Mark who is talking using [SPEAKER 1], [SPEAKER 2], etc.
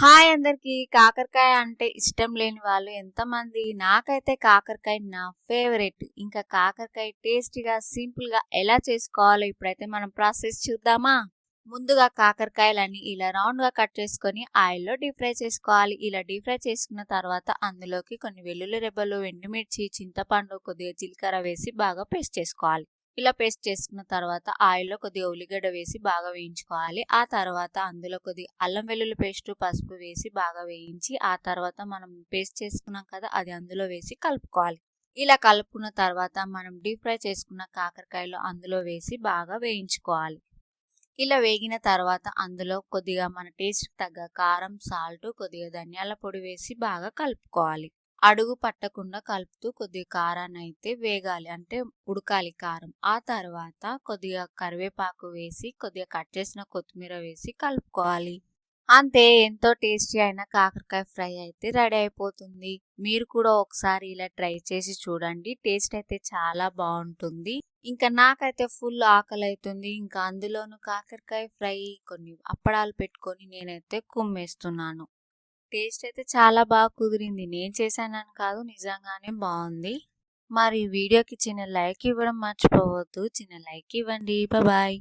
[SPEAKER 1] Hi అందరికి. కాకరకాయ అంటే ఇష్టం లేని వాళ్ళు ఎంతమంది? నాకైతే కాకరకాయ నా ఫేవరెట్. ఇంకా కాకరకాయ టేస్టీగా సింపుల్గా ఎలా చేసుకోవాలో ఇప్పుడైతే మనం ప్రాసెస్ చూద్దామా? ముందుగా కాకరకాయలన్నీ ఇలా రౌండ్గా కట్ చేసుకొని ఆయిల్లో డీప్ ఫ్రై చేసుకోవాలి. ఇలా డీప్ ఫ్రై చేసుకున్న తర్వాత అందులోకి కొన్ని వెల్లుల్లి రెబ్బలు ఎండుమిర్చి చింతపండు కొద్దిగా జీలకర్ర వేసి బాగా పేస్ట్ చేసుకోవాలి. ఇలా పేస్ట్ చేసుకున్న తర్వాత ఆయిల్లో కొద్దిగా ఉల్లిగడ్డ వేసి బాగా వేయించుకోవాలి. ఆ తర్వాత అందులో కొద్దిగా అల్లం వెల్లుల్లి పేస్ట్ పసుపు వేసి బాగా వేయించి ఆ తర్వాత మనం పేస్ట్ చేసుకున్నాం కదా అది అందులో వేసి కలుపుకోవాలి. ఇలా కలుపుకున్న తర్వాత మనం డీప్ ఫ్రై చేసుకున్న కాకరకాయలు అందులో వేసి బాగా వేయించుకోవాలి. ఇలా వేగిన తర్వాత అందులో కొద్దిగా మన టేస్ట్ తగ్గ కారం సాల్ట్ కొద్దిగా ధనియాల పొడి వేసి బాగా కలుపుకోవాలి. అడుగు పట్టకుండా కలుపుతూ కొద్దిగా కారాన్ని అయితే వేగాలి. అంటే ఉడకాలి కారం. ఆ తర్వాత కొద్దిగా కరివేపాకు వేసి కొద్దిగా కట్ చేసిన కొత్తిమీర వేసి కలుపుకోవాలి. అంతే ఎంతో టేస్టీ అయిన కాకరకాయ ఫ్రై అయితే రెడీ అయిపోతుంది. మీరు కూడా ఒకసారి ఇలా ట్రై చేసి చూడండి. టేస్ట్ అయితే చాలా బాగుంటుంది. ఇంకా నాకైతే ఫుల్ ఆకలి అవుతుంది ఇంకా అందులోను కాకరకాయ ఫ్రై కొన్ని అప్పడాలు పెట్టుకొని నేనైతే కుమ్మేస్తున్నాను. టేస్ట్ అయితే చాలా బాగా కుదిరింది. నేను చేశానని కాదు నిజంగానే బాగుంది. మరి వీడియోకి చిన్న లైక్ ఇవ్వడం మర్చిపోవద్దు. చిన్న లైక్ ఇవ్వండి. బాయ్.